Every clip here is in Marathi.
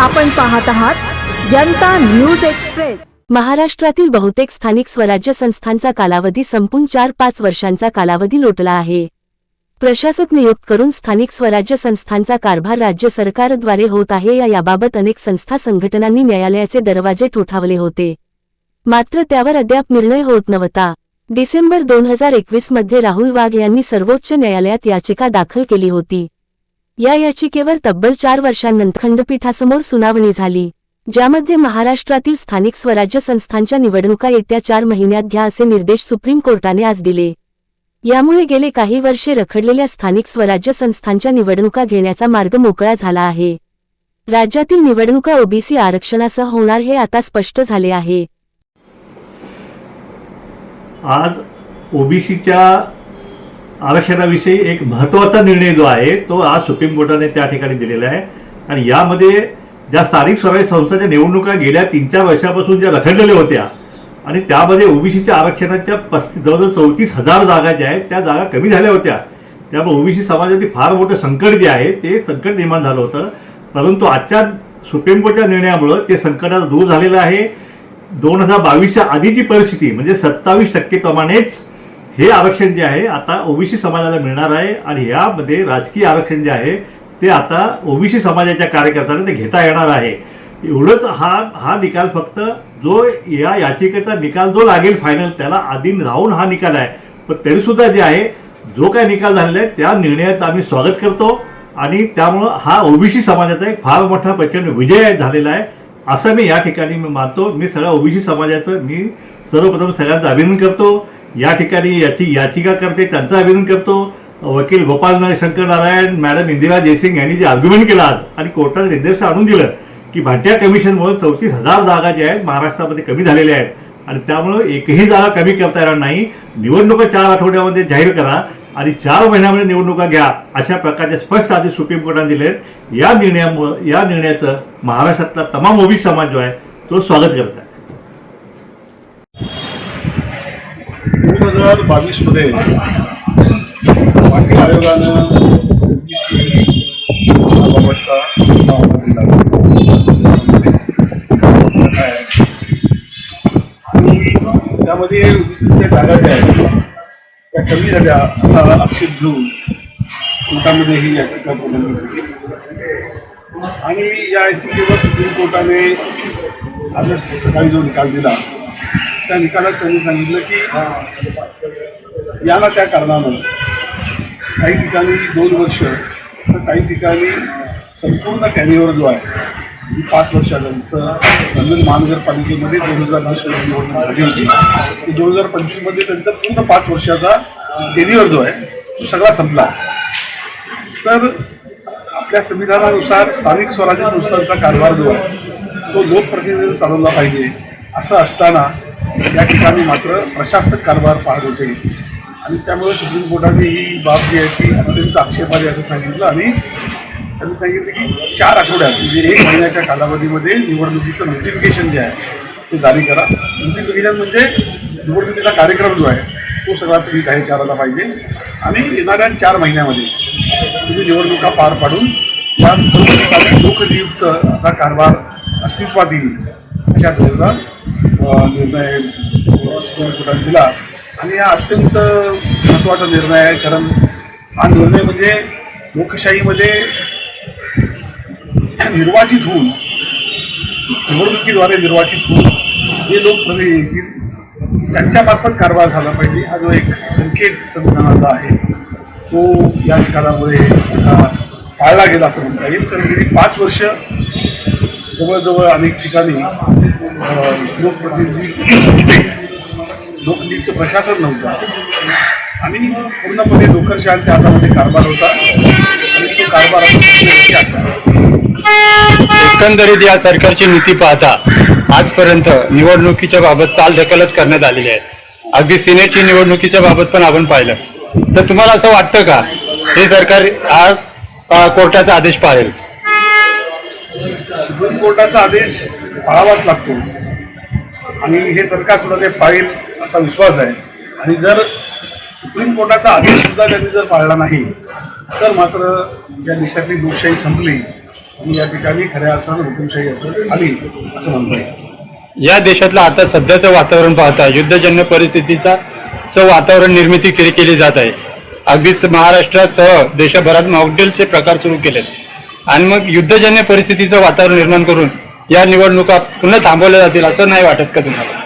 आपण पाहत आहात जनता न्यूज एक्सप्रेस. महाराष्ट्रातील बहुतेक स्थानिक स्वराज्य संस्थांचा कालावधी संपून चार पाच वर्षांचा कालावधी लोटला आहे. प्रशासक नियुक्त करून स्थानिक स्वराज्य संस्थांचा कारभार राज्य सरकारद्वारे होत आहे या याबाबत अनेक संस्था संघटनांनी न्यायालयाचे दरवाजे ठोठावले होते. मात्र त्यावर अद्याप निर्णय होत नव्हता. डिसेंबर दोन हजार एकवीसमध्ये राहुल वाघ यांनी सर्वोच्च न्यायालयात याचिका दाखल केली होती. या याचिकेवर तब्बल चार वर्षांनंतर खंडपीठासमोर सुनावणी झाली ज्यामध्ये महाराष्ट्रातील स्थानिक स्वराज्य संस्थांच्या निवडणुका येत्या चार महिन्यात घ्या असे निर्देश सुप्रीम कोर्टाने आज दिले. यामुळे गेले काही वर्षे रखडलेल्या स्थानिक स्वराज्य संस्थांच्या निवडणुका घेण्याचा मार्ग मोकळा झाला आहे. राज्यातील निवडणुका ओबीसी आरक्षणासह होणार हे आता स्पष्ट झाले आहे. आज ओबीसीच्या आरक्षणाविषयी एक महत्त्वाचा निर्णय जो आहे तो आज सुप्रीम कोर्टाने त्या ठिकाणी दिलेला आहे. आणि यामध्ये ज्या स्थानिक स्वराज्य संस्थांच्या निवडणुका गेल्या तीन चार वर्षापासून ज्या रखडलेल्या होत्या आणि त्यामध्ये ओबीसीच्या आरक्षणाच्या पस्तीस जवळजवळ चौतीस हजार जागा ज्या आहेत त्या जागा कमी झाल्या होत्या. त्यामुळे ओबीसी समाजातील फार मोठं संकट जे आहे ते संकट निर्माण झालं होतं. परंतु आजच्या सुप्रीम कोर्टच्या निर्णयामुळं ते संकट आता दूर झालेलं आहे. दोन हजार बावीसच्या आधीची परिस्थिती म्हणजे सत्तावीस टक्केप्रमाणेच हे आरक्षण जे आहे आता ओबीसी समाजाला मिळणार आहे आणि यामध्ये राजकीय आरक्षण जे आहे ते आता ओबीसी समाजाच्या कार्यकर्त्यांना ते घेता येणार आहे. एवढंच हा हा निकाल फक्त जो या याचिकेचा निकाल जो लागेल फायनल त्याला आधी राहून हा निकाल आहे. पण तरीसुद्धा जे आहे जो काय निकाल झालेला आहे त्या निर्णयाचं आम्ही स्वागत करतो आणि त्यामुळं हा ओबीसी समाजाचा एक फार मोठा प्रचंड विजय झालेला आहे असं मी या ठिकाणी मी मानतो. मी सगळ्या ओबीसी समाजाचं मी सर्वप्रथम सगळ्यांचं अभिनंदन करतो. या ठिकाणी याची याचिका करते त्यांचा अभिनंदन करतो. वकील गोपाल शंकर नारायण मॅडम इंदिरा जयसिंग यांनी जे आर्ग्युमेंट केलं आज आणि कोर्टाने निर्देश आणून दिलं की भाटिया कमिशनमुळे चौतीस हजार जागा ज्या आहेत महाराष्ट्रामध्ये कमी झालेल्या आहेत. आणि त्यामुळं एकही जागा कमी करता येणार नाही. निवडणुका चार आठवड्यामध्ये जाहीर करा आणि चार महिन्यामध्ये निवडणुका घ्या अशा प्रकारचे स्पष्ट आदेश सुप्रीम कोर्टाने दिले आहेत. या निर्णयामुळं या निर्णयाचं महाराष्ट्रातला तमाम ओबीसी समाज जो आहे तो स्वागत करत आहे दोन हजार बावीसमध्ये पाटील आयोगानं बाबतचा दिला आणि त्यामध्ये ओबीसीच्या जागा ज्या आहेत त्या कमी झाल्या असा आक्षेप घेऊन कोर्टामध्ये ही याचिका बोलवली होती आणि या याचिकेवर सुप्रीम कोर्टाने आजच सकाळी जो निकाल दिला त्या निकालात त्यांनी सांगितलं की याला त्या कारणानं काही ठिकाणी दोन वर्ष तर काही ठिकाणी संपूर्ण कॅरियर जो आहे पाच वर्षाला जसं लंडन महानगरपालिकेमध्ये दोन हजार वीसमध्ये निवडणूक झाली होती. दोन हजार पंचवीसमध्ये त्यांचा पूर्ण पाच वर्षाचा टेनियर जो आहे तो सगळा संपला. तर आपल्या संविधानानुसार स्थानिक स्वराज्य संस्थांचा कारभार जो आहे तो लोकप्रतिनिधी चालवला पाहिजे. असं असताना या ठिकाणी मात्र प्रशासक कारभार पाहत होते. आणि त्यामुळे सुप्रीम कोर्टाने ही बाब जी आहे ती अत्यंत आक्षेपारी असं सांगितलं. आणि त्यांनी सांगितलं की चार आठवड्यात म्हणजे एक महिन्याच्या कालावधीमध्ये निवडणुकीचं नोटिफिकेशन जे आहे ते जारी करा. नोटिफिकेशन म्हणजे निवडणुकीचा कार्यक्रम जो आहे तो सगळा तुम्ही जाहीर करायला पाहिजे. आणि येणाऱ्या चार महिन्यामध्ये तुम्ही निवडणुका पार पाडून या सर्व ठिकाणी लोकनियुक्त असा कारभार अस्तित्वात येईल अशा तऱ्हेचा निर्णय सुप्रीम कोर्टाने दिला? आणि हा अत्यंत महत्त्वाचा निर्णय आहे कारण हा निर्णय म्हणजे लोकशाहीमध्ये निर्वाचित होऊन निवडणुकीद्वारे निर्वाचित होऊन जे लोकप्रतिनिधी येतील. त्यांच्यामार्फत कारभार झाला पाहिजे. हा जो एक संकेत संविधानाचा आहे तो या निकालामुळे पाळला गेला असं म्हणता येईल. कारण गेली पाच वर्ष जवळजवळ अनेक ठिकाणी लोकप्रतिनिधी लोकनियुक्त प्रशासन नव्हतं. आणि पूर्णपणे लोकशाहीच्या हातामध्ये कारभार होता. आणि तो कारभार एकंदरीत या सरकारची नीती पाहता आजपर्यंत निवडणुकीच्या बाबत चाल ढकलच करण्यात आलेली आहे. अगदी सिनेटची निवडणुकीच्या बाबत पण आपण पाहिलं. तर तुम्हाला असं वाटतं का? हे सरकार हा कोर्टाचा आदेश पाळेल. सुप्रीम कोर्टाचा आदेश पाळावाच लागतो. आणि हे सरकार सुद्धा ते पाळेल असा विश्वास आहे. आणि जर सुप्रीम कोर्टाचा आदेश सुद्धा त्यांनी जर पाळला नाही तर मात्र या देशातली लोकशाही संपली आणि या ठिकाणी खऱ्या अर्थानं हुकुमशाही असं आली असं म्हणता येईल. या देशातलं आता सध्याचं वातावरण पाहता युद्धजन्य परिस्थितीचा चं वातावरण निर्मिती केली केली जात आहे. अगदीच महाराष्ट्रासह देशभरात मॉकडेलचे प्रकार सुरू केलेत. आणि मग युद्धजन्य परिस्थितीचं वातावरण निर्माण करून या निवडणुका पुन्हा थांबवल्या जातील असं नाही वाटत का तुम्हाला?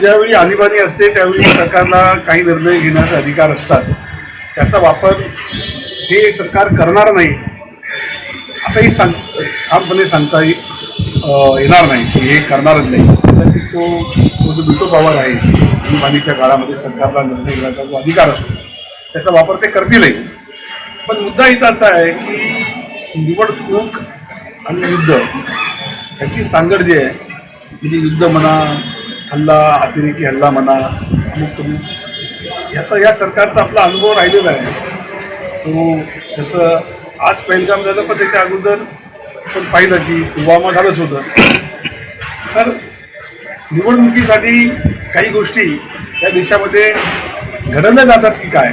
ज्यावेळी आणीबाणी असते त्यावेळी सरकारला काही निर्णय घेण्याचे अधिकार असतात. त्याचा वापर हे सरकार करणार नाही असंही सांग ठामपणे सांगता येणार नाही की हे करणारच नाही. कदाचित तो तो जो बिटो पॉवर आहे आणीबाणीच्या काळामध्ये सरकारला निर्णय घेण्याचा जो अधिकार असतो त्याचा वापर ते करतीलही. पण मुद्दा इथं असा आहे की निवडणूक आणि युद्ध याची सांगड जी आहे म्हणजे युद्ध म्हणा हल्ला अतिरेकी हल्ला म्हणा अमुक याचा या सरकारचा आपला अनुभव राहिलेला आहे. तो जसं आज पहिलगाम झालं पण त्याच्या अगोदर पण पाहिलं की पुलवामा झालंच होतं. तर निवडणुकीसाठी काही गोष्टी या देशामध्ये घडवल्या जातात की काय?